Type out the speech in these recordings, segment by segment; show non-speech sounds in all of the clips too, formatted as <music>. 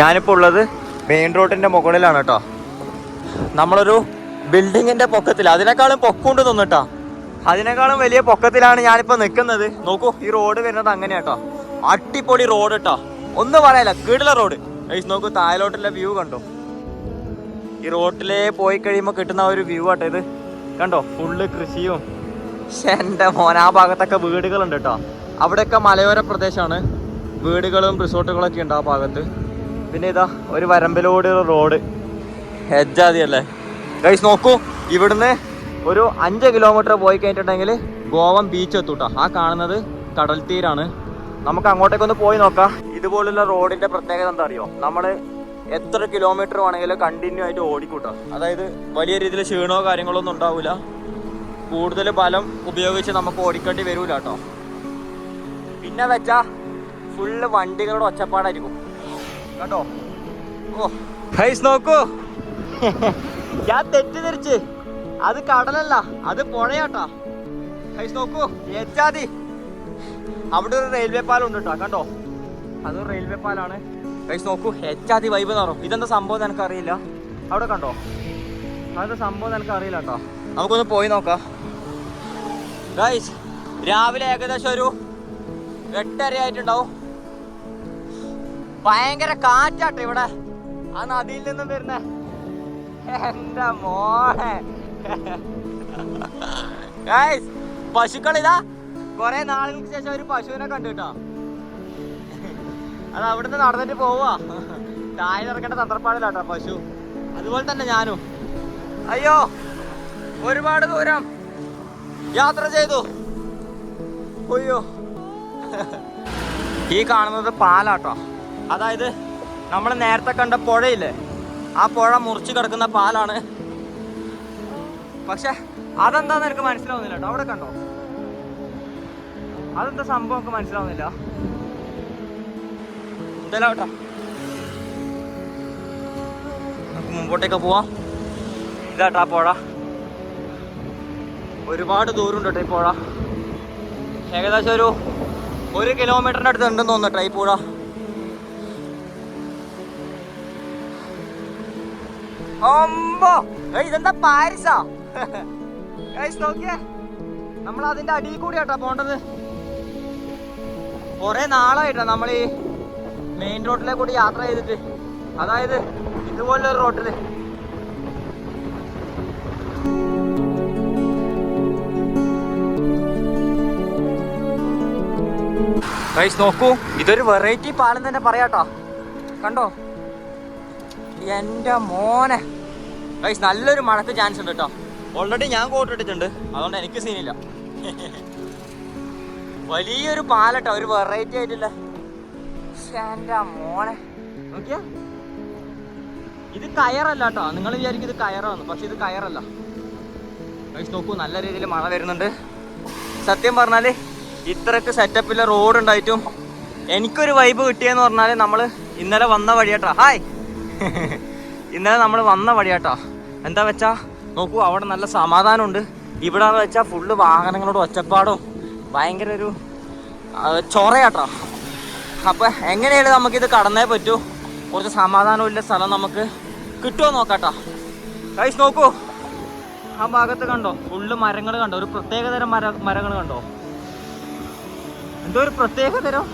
ഞാനിപ്പോൾ ഉള്ളത് മെയിൻ റോഡിന്റെ മുകളിലാണ് കേട്ടോ. നമ്മളൊരു ബിൽഡിങ്ങിന്റെ പൊക്കത്തിൽ അതിനേക്കാളും പൊക്കമുണ്ട് തോന്നിട്ടോ അതിനേക്കാളും വലിയ പൊക്കത്തിലാണ് ഞാനിപ്പോ നിൽക്കുന്നത്. നോക്കൂ ഈ റോഡ് വരുന്നത് അങ്ങനെയാട്ടോ അട്ടിപ്പൊടി റോഡ് കേട്ടോ. ഒന്നും പറയല്ല കീടില റോഡ് ഗൈസ് നോക്കൂ താഴോട്ടുള്ള വ്യൂ കണ്ടോ? ഈ റോട്ടിലേ പോയി കഴിയുമ്പോൾ കിട്ടുന്ന ഒരു വ്യൂ ആട്ടോ ഇത്. കണ്ടോ? ഫുള്ള് കൃഷിയും. എന്റെ മോൻ ആ ഭാഗത്തൊക്കെ വീടുകളുണ്ട് കേട്ടോ. അവിടെയൊക്കെ മലയോര പ്രദേശമാണ്. വീടുകളും റിസോർട്ടുകളൊക്കെ ഉണ്ട് ആ ഭാഗത്ത്. പിന്നെ ഇതാ ഒരു വരമ്പിലൂടെ റോഡ്. ഹെജാതിയല്ലേ ഗൈസ് നോക്കൂ ഇവിടുന്ന് ഒരു അഞ്ച് കിലോമീറ്റർ പോയി കഴിഞ്ഞിട്ടുണ്ടെങ്കിൽ ഗോവം ബീച്ച് എത്തൂട്ടോ ആ കാണുന്നത് കടൽ തീരാണ്. നമുക്ക് അങ്ങോട്ടേക്കൊന്ന് പോയി നോക്കാം. ഇതുപോലുള്ള റോഡിന്റെ പ്രത്യേകത എന്താ അറിയോ? നമ്മൾ എത്ര കിലോമീറ്റർ വേണമെങ്കിലും കണ്ടിന്യൂ ആയിട്ട് ഓടിക്കൂട്ടോ. അതായത് വലിയ രീതിയിൽ ക്ഷീണോ കാര്യങ്ങളോ ഒന്നും ഉണ്ടാവില്ല കൂടുതൽ ബലം ഉപയോഗിച്ച് നമുക്ക് ഓടിക്കേണ്ടി വരൂല കേട്ടോ പിന്നെ വെച്ചാ ഫുള്ള് വണ്ടികളുടെ ഒച്ചപ്പാടായിരിക്കും. കേട്ടോ ഓ. ഹൈസ് നോക്കൂ. <laughs> ഞാൻ തെറ്റിദ്ധരിച്ച്. അത് കടലല്ല അത് പുഴയാട്ടാ. ഹൈസ് നോക്കൂ. ഏറ്റാതി അവിടെ ഒരു റെയിൽവേ പാലം ഉണ്ട് കേട്ടോ കണ്ടോ? അതൊരു റെയിൽവേ പാലാണ്. ഗൈസ് നോക്കൂ. എച്ചാതി വൈബ് എന്ന് പറഞ്ഞു. ഇതെന്താ സംഭവം എനിക്ക് അറിയില്ല അവിടെ കണ്ടോ? അതെന്താ സംഭവം എനിക്ക് അറിയില്ല കേട്ടോ നമുക്കൊന്ന് പോയി നോക്കാം. ഗൈസ് രാവിലെ ഏകദേശം ഒരു എട്ടര ആയിട്ടുണ്ടാവും ഭയങ്കര കാറ്റാട്ടോ ഇവിടെ. ആ നദിയിൽ നിന്നും വരുന്ന? എന്റെ മോനെ പശുക്കൾ ഇതാ. കൊറേ നാളുകൾക്ക് ശേഷം ഒരു പശുവിനെ കണ്ടു കേട്ടോ. അത് അവിടുന്ന് നടന്നിട്ട് പോവാ താഴെ ഇറക്കേണ്ട തന്ത്രപ്പാടിലാട്ടോ പശു. അതുപോലെ തന്നെ ഞാനും. അയ്യോ ഒരുപാട് ദൂരം യാത്ര ചെയ്തു. അയ്യോ. ഈ കാണുന്നത് പാലാട്ടോ. അതായത് നമ്മൾ നേരത്തെ കണ്ട പുഴയില്ലേ? ആ പുഴ മുറിച്ച് കിടക്കുന്ന പാലാണ്. പക്ഷെ അതെന്താന്ന് എനിക്ക് മനസ്സിലാവുന്നില്ല കേട്ടോ. അവിടെ കണ്ടോ? അതെന്താ സംഭവം എനിക്ക് മനസ്സിലാവുന്നില്ല. എന്തായാലും കേട്ടോ. നമുക്ക് മുമ്പോട്ടേക്ക് പോവാം. ഇതാട്ടാ പുഴ. ഒരുപാട് ദൂരം ഉണ്ട് കേട്ടോ ഈ പുഴ. ഏകദേശം ഒരു ഒരു കിലോമീറ്ററിന്റെ അടുത്ത് ഉണ്ടെന്ന് തോന്നട്ടോ ഈ പുഴ. അമ്പോ. ഇതെന്താ പാരിസാ ഗൈസ് നോക്കിയേ. നമ്മൾ അതിന്റെ അടിയിൽ കൂടി കേട്ടോ പോണ്ടത്. കുറെ നാളായിട്ടാ നമ്മൾ ഈ മെയിൻ റോഡിലെ കൂടി യാത്ര ചെയ്തിട്ട്. അതായത് ഇതുപോലൊരു റോട്ടിൽ. ഗൈസ് നോക്കൂ. ഇതൊരു വെറൈറ്റി പാലം തന്നെ പറയാട്ടോ. കണ്ടോ? എന്റെ മോനെ. നല്ലൊരു മഴക്ക് ചാൻസ് ഉണ്ട് കേട്ടോ ഓൾറെഡി ഞാൻ കോട്ട് ഇട്ടിട്ടുണ്ട്. അതുകൊണ്ട് എനിക്ക് സീനില്ല വലിയൊരു പാലട്ടോ ഒരു വെറൈറ്റി ആയിട്ടില്ല. എന്റെ മോനെ. നോക്കിയാ? ഇത് കയറല്ല കേട്ടോ നിങ്ങൾ വിചാരിക്കും ഇത് കയറാന്ന് പക്ഷെ ഇത് കയറല്ല. നോക്കൂ നല്ല രീതിയിൽ മഴ വരുന്നുണ്ട്. സത്യം പറഞ്ഞാൽ ഇത്രക്ക് സെറ്റപ്പിലെ റോഡ് ഉണ്ടായിട്ടും. എനിക്കൊരു വൈബ് കിട്ടിയെന്ന് പറഞ്ഞാൽ നമ്മൾ ഇന്നലെ വന്ന വഴിയാട്ടോ ഹായ് ഇന്നലെ നമ്മൾ വന്ന വഴിയാട്ടോ. എന്താ വെച്ചാ നോക്കൂ അവിടെ നല്ല സമാധാനമുണ്ട്. ഇവിടെ എന്ന് വെച്ചാൽ ഫുള്ള് വാഹനങ്ങളോട് ഒച്ചപ്പാടും ഭയങ്കര ഒരു ചൊറയാട്ടോ. അപ്പൊ എങ്ങനെയാണ് ഇത് കടന്നേ പറ്റൂ. കുറച്ച് സമാധാനമില്ല സ്ഥലം നമുക്ക് കിട്ടുമോ നോക്കാട്ടോ. കൈസ് നോക്കൂ. ആ ഭാഗത്ത് കണ്ടോ? ഫുള്ള് മരങ്ങൾ കണ്ടോ? ഒരു പ്രത്യേകതരം മര മരങ്ങൾ കണ്ടോ? എന്തോ ഒരു പ്രത്യേകതരം.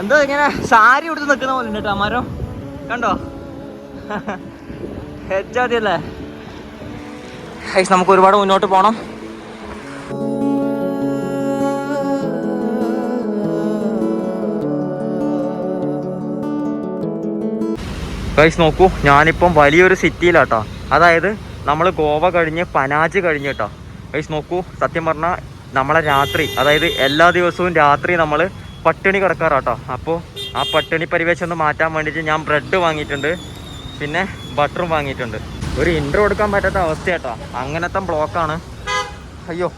എന്തോ ഇങ്ങനെ സാരി ഉടുത്ത് നിൽക്കുന്ന പോലെ ഉണ്ട് കേട്ടോ മരം. കണ്ടോ? ഹെച്ചാതി അല്ലേ ഹൈസ് നമുക്ക് ഒരുപാട് മുന്നോട്ട് പോകണം ഗൈസ് നോക്കൂ ഞാനിപ്പം വലിയൊരു സിറ്റിയിലാട്ടോ. അതായത് നമ്മൾ ഗോവ കഴിഞ്ഞ് പനാജ് കഴിഞ്ഞ് കേട്ടോ ഗൈസ് നോക്കൂ സത്യം പറഞ്ഞാൽ നമ്മളെ രാത്രി അതായത് എല്ലാ ദിവസവും രാത്രി നമ്മൾ പട്ടിണി കിടക്കാറാട്ടോ. അപ്പോൾ ആ പട്ടിണി പരിവേശം ഒന്ന് മാറ്റാൻ വേണ്ടിയിട്ട് ഞാൻ ബ്രെഡ് വാങ്ങിയിട്ടുണ്ട്. പിന്നെ ബട്ടറും വാങ്ങിയിട്ടുണ്ട്. ഒരു ഇൻട്രോ എടുക്കാൻ പറ്റാത്ത അവസ്ഥയാട്ടോ. അങ്ങനത്തെ ബ്ലോക്കാണ് അയ്യോ.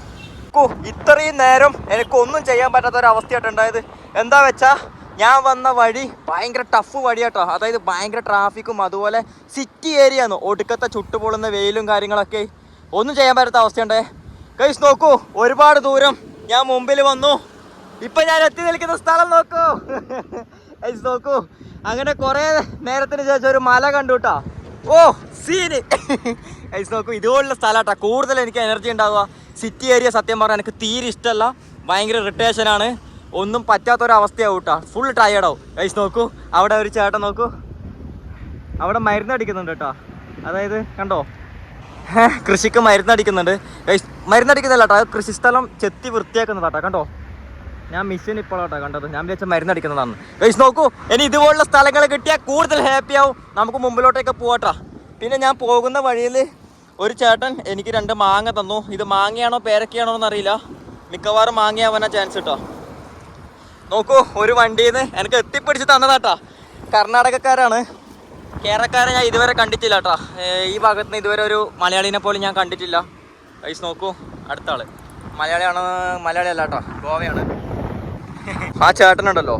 കോ ഇത്രയും നേരം എനിക്ക് ഒന്നും ചെയ്യാൻ പറ്റാത്ത ഒരു അവസ്ഥയായിട്ടുണ്ടായത് എന്താ വെച്ചാൽ ഞാൻ വന്ന വഴി ഭയങ്കര ടഫ് വഴിയാട്ടോ. അതായത് ഭയങ്കര ട്രാഫിക്കും അതുപോലെ സിറ്റി ഏരിയ ആണ്. ഒടുക്കത്തെ ചുട്ടുപൊള്ളുന്ന വെയിലും കാര്യങ്ങളൊക്കെ. ഒന്നും ചെയ്യാൻ പറ്റാത്ത അവസ്ഥയുണ്ടേ. കൈസ് നോക്കൂ ഒരുപാട് ദൂരം ഞാൻ മുമ്പിൽ വന്നു. ഇപ്പൊ ഞാൻ എത്തി നിൽക്കുന്ന സ്ഥലം നോക്കൂ. <laughs> നോക്കൂ. അങ്ങനെ കുറെ നേരത്തിന് ശേഷം ഒരു മല കണ്ടു കേട്ടാ ഓ സീന് ഐസ് നോക്കൂ ഇതുപോലുള്ള സ്ഥലമാട്ടാ കൂടുതൽ എനിക്ക് എനർജി ഉണ്ടാവുക. സിറ്റി ഏരിയ സത്യം പറഞ്ഞാൽ എനിക്ക് തീരെ ഇഷ്ടമല്ല ഭയങ്കര ആണ്. ഒന്നും പറ്റാത്തൊരവസ്ഥയാവും കേട്ടോ ഫുൾ ടയേർഡാവും ഐസ് നോക്കൂ അവിടെ ഒരു ചേട്ടൻ നോക്കൂ. അവിടെ മരുന്നടിക്കുന്നുണ്ട് കേട്ടോ അതായത് കണ്ടോ? കൃഷിക്ക് മരുന്നടിക്കുന്നുണ്ട് മരുന്നടിക്കുന്നില്ല കേട്ടോ കൃഷിസ്ഥലം ചെത്തി വൃത്തിയാക്കുന്നതാട്ടോ കണ്ടോ? ഞാൻ മിഷൻ ഇപ്പോഴാട്ടോ കണ്ടത്. ഞാൻ വിചാരിച്ച മരുന്നടിക്കുന്നതാണ് ഗൈസ് നോക്കൂ ഇനി ഇതുപോലുള്ള സ്ഥലങ്ങൾ കിട്ടിയാൽ കൂടുതൽ ഹാപ്പി ആവും. നമുക്ക് മുമ്പിലോട്ടൊക്കെ പോകട്ടോ പിന്നെ ഞാൻ പോകുന്ന വഴിയിൽ ഒരു ചേട്ടൻ എനിക്ക് രണ്ട് മാങ്ങ തന്നു. ഇത് മാങ്ങയാണോ പേരക്കയാണോ എന്നറിയില്ല. മിക്കവാറും മാങ്ങയാവാനാ ചാൻസ് കേട്ടോ നോക്കൂ ഒരു വണ്ടിയിൽ നിന്ന് എനിക്ക് എത്തിപ്പിടിച്ച് തന്നതാട്ടാ. കർണാടകക്കാരാണ്. കേരളക്കാരെ ഞാൻ ഇതുവരെ കണ്ടിട്ടില്ല കേട്ടോ ഈ ഭാഗത്ത് നിന്ന് ഇതുവരെ ഒരു മലയാളിനെ പോലും ഞാൻ കണ്ടിട്ടില്ല. വൈസ് നോക്കൂ അടുത്ത ആൾ. മലയാളിയാണ് മലയാളിയല്ല കേട്ടോ ഗോവയാണ്. ആ ചേട്ടനുണ്ടല്ലോ.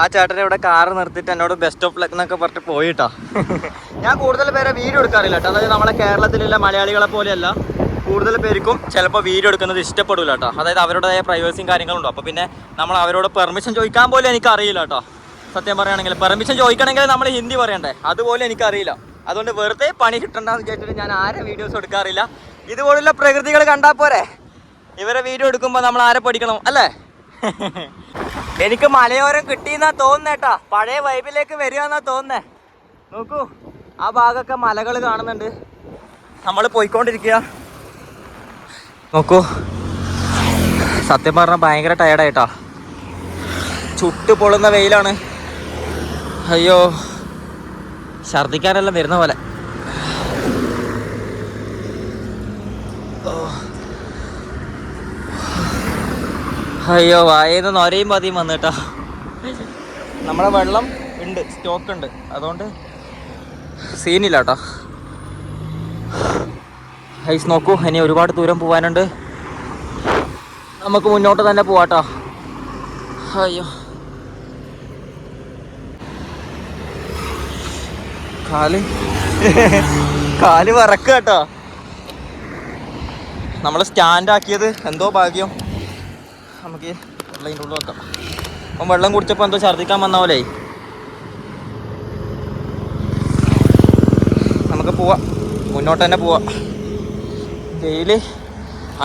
ആ ചേട്ടനെ ഇവിടെ കാറ് നിർത്തിയിട്ട് എന്നോട് ബെസ്റ്റ് ഓഫ് ലക്ക് എന്നൊക്കെ പറഞ്ഞിട്ട് പോയിട്ടാ. <laughs> ഞാൻ കൂടുതൽ പേരെ വീഡിയോ എടുക്കാറില്ല കേട്ടോ. അതായത് നമ്മളെ കേരളത്തിലുള്ള മലയാളികളെ പോലെയല്ല. കൂടുതൽ പേർക്കും ചിലപ്പോൾ വീഡിയോ എടുക്കുന്നത് ഇഷ്ടപ്പെടില്ല കേട്ടോ. അതായത് അവരുടേതായ പ്രൈവസിയും കാര്യങ്ങളുണ്ടോ. അപ്പോൾ പിന്നെ നമ്മൾ അവരോട് പെർമിഷൻ ചോദിക്കാൻ പോലും എനിക്ക് അറിയില്ല കേട്ടോ. സത്യം പറയുകയാണെങ്കിൽ പെർമിഷൻ ചോദിക്കണമെങ്കിൽ നമ്മൾ ഹിന്ദി പറയണ്ടേ? അതുപോലെ എനിക്കറിയില്ല. അതുകൊണ്ട് വെറുതെ പണി കിട്ടണ്ടെന്ന് വിചാരിച്ചിട്ട് ഞാൻ ആരെ വീഡിയോസ് എടുക്കാറില്ല. ഇതുപോലുള്ള പ്രകൃതികൾ കണ്ടാൽ പോരെ? ഇവരെ വീഡിയോ എടുക്കുമ്പോൾ നമ്മൾ ആരെ പഠിക്കണം? അല്ലേ? <laughs> എനിക്ക് മലയോരം കിട്ടിയെന്നാ തോന്നുന്നേട്ടാ പഴയ വൈബിലേക്ക് വരികയെന്നാ തോന്നുന്നേ. നോക്കൂ ആ ഭാഗമൊക്കെ മലകൾ കാണുന്നുണ്ട്. നമ്മൾ പോയിക്കൊണ്ടിരിക്കുക നോക്കൂ. സത്യം പറഞ്ഞാൽ ഭയങ്കര ടയർഡായിട്ടാ ചുട്ടു പൊള്ളുന്ന വെയിലാണ്. അയ്യോ. ഛർദിക്കാനെല്ലാം വരുന്ന പോലെ. ഓ. അയ്യോ വായന്ന് നൊരയും പതിയും വന്നു കേട്ടോ നമ്മുടെ വെള്ളം ഉണ്ട് സ്റ്റോക്ക് ഉണ്ട്. അതുകൊണ്ട് സീനില്ല കേട്ടോ ഐസ് നോക്കൂ ഇനി ഒരുപാട് ദൂരം പോകാനുണ്ട് നമുക്ക് മുന്നോട്ട് തന്നെ പോവാട്ടോ. അയ്യോ. കാൽ. കാൽ വറക്കാട്ടോ. നമ്മൾ സ്റ്റാൻഡ് ആക്കിയത് എന്തോ ഭാഗ്യം. നമുക്ക് വെള്ളം ഇതിന്റെ ഉള്ളിൽ വെക്കാം അപ്പം വെള്ളം കുടിച്ചപ്പോൾ എന്തോ ഛർദ്ദിക്കാൻ വന്ന പോലെ നമുക്ക് പോവാം. മുന്നോട്ട് തന്നെ പോവാം. വെയിൽ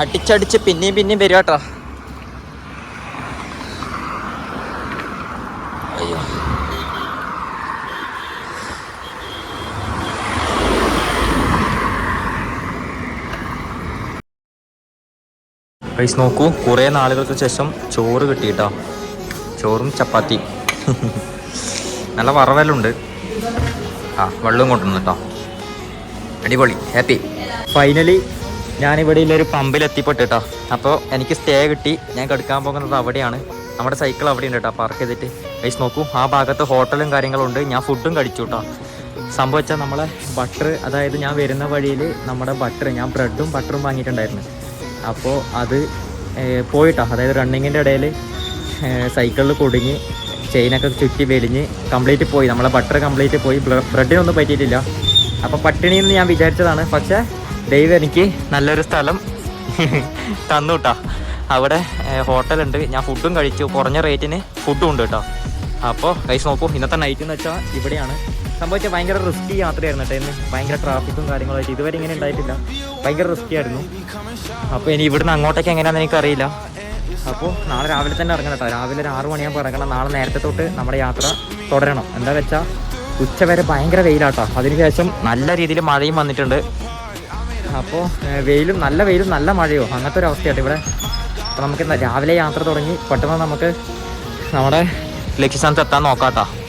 അടിച്ചടിച്ച് പിന്നെയും പിന്നെയും വരിക കേട്ടോ. റൈസ് നോക്കൂ കുറേ നാളുകൾക്ക് ശേഷം ചോറ് കിട്ടിയിട്ടോ. ചോറും ചപ്പാത്തി. നല്ല വറവലുണ്ട്. ആ വെള്ളവും കൊണ്ടുവന്നു കേട്ടോ. അടിപൊളി ഹാപ്പി. ഫൈനലി ഞാനിവിടെ ഉള്ളൊരു പമ്പിൽ എത്തിപ്പെട്ടു കേട്ടോ അപ്പോൾ എനിക്ക് സ്റ്റേ കിട്ടി. ഞാൻ കെടുക്കാൻ പോകുന്നത് അവിടെയാണ്. നമ്മുടെ സൈക്കിൾ അവിടെ ഉണ്ട് കേട്ടോ പാർക്ക് ചെയ്തിട്ട്. ഗൈസ് നോക്കൂ ആ ഭാഗത്ത് ഹോട്ടലും കാര്യങ്ങളും ഉണ്ട് ഞാൻ ഫുഡും കഴിച്ചു കേട്ടോ സംഭവിച്ചാൽ നമ്മളെ ബട്ടർ അതായത് ഞാൻ വരുന്ന വഴിയിൽ നമ്മുടെ ബട്ടർ ഞാൻ ബ്രെഡും ബട്ടറും വാങ്ങിയിട്ടുണ്ടായിരുന്നു. അപ്പോൾ അത് പോയിട്ടോ. അതായത് റണ്ണിങ്ങിന്റെ ഇടയിൽ സൈക്കിളിൽ കുടുങ്ങി ചെയിനൊക്കെ ചുറ്റി വലിഞ്ഞ് കംപ്ലീറ്റ് പോയി. നമ്മളെ ബട്ടർ കംപ്ലീറ്റ് പോയി. ബ്രെഡിനൊന്നും പറ്റിയിട്ടില്ല. അപ്പോൾ പട്ടിണി എന്ന് ഞാൻ വിചാരിച്ചതാണ്. പക്ഷേ ദൈവം എനിക്ക് നല്ലൊരു സ്ഥലം <laughs> തന്നു കേട്ടോ അവിടെ ഹോട്ടലുണ്ട്. ഞാൻ ഫുഡും കഴിച്ചു. കുറഞ്ഞ റേറ്റിന് ഫുഡും ഉണ്ട് കേട്ടോ. അപ്പോൾ കൈസ് നോക്കൂ. ഇന്നത്തെ നൈറ്റ് എന്ന് വെച്ചാൽ ഇവിടെയാണ് സംഭവിച്ചാൽ ഭയങ്കര റിസ്കി യാത്രയായിരുന്നു ഇന്ന്. ഭയങ്കര ട്രാഫിക്കും കാര്യങ്ങളായിട്ട്. ഇതുവരെ ഇങ്ങനെ ഉണ്ടായിട്ടില്ല. ഭയങ്കര റിസ്കി ആയിരുന്നു. അപ്പോൾ ഇനി ഇവിടുന്ന് അങ്ങോട്ടേക്ക് എങ്ങനെയാണെന്ന് എനിക്കറിയില്ല. അപ്പോൾ നാളെ രാവിലെ തന്നെ ഇറങ്ങണം കേട്ടോ. രാവിലെ ഒരു ആറ് മണിയാകുമ്പോൾ ഇറങ്ങണം. നാളെ നേരത്തെ തൊട്ട് നമ്മുടെ യാത്ര തുടരണം. എന്താ വെച്ചാൽ ഉച്ച വരെ ഭയങ്കര വെയിലാട്ടോ. അതിനുശേഷം നല്ല രീതിയിൽ മഴയും വന്നിട്ടുണ്ട്. അപ്പോൾ വെയിലും നല്ല വെയിലും നല്ല മഴയോ? അങ്ങനത്തെ ഒരു അവസ്ഥയാട്ടോ ഇവിടെ. അപ്പോൾ നമുക്ക് രാവിലെ യാത്ര തുടങ്ങി പെട്ടെന്ന് നമുക്ക് നമ്മുടെ ലക്ഷ്യസ്ഥാനത്ത് എത്താൻ നോക്കാം കേട്ടോ.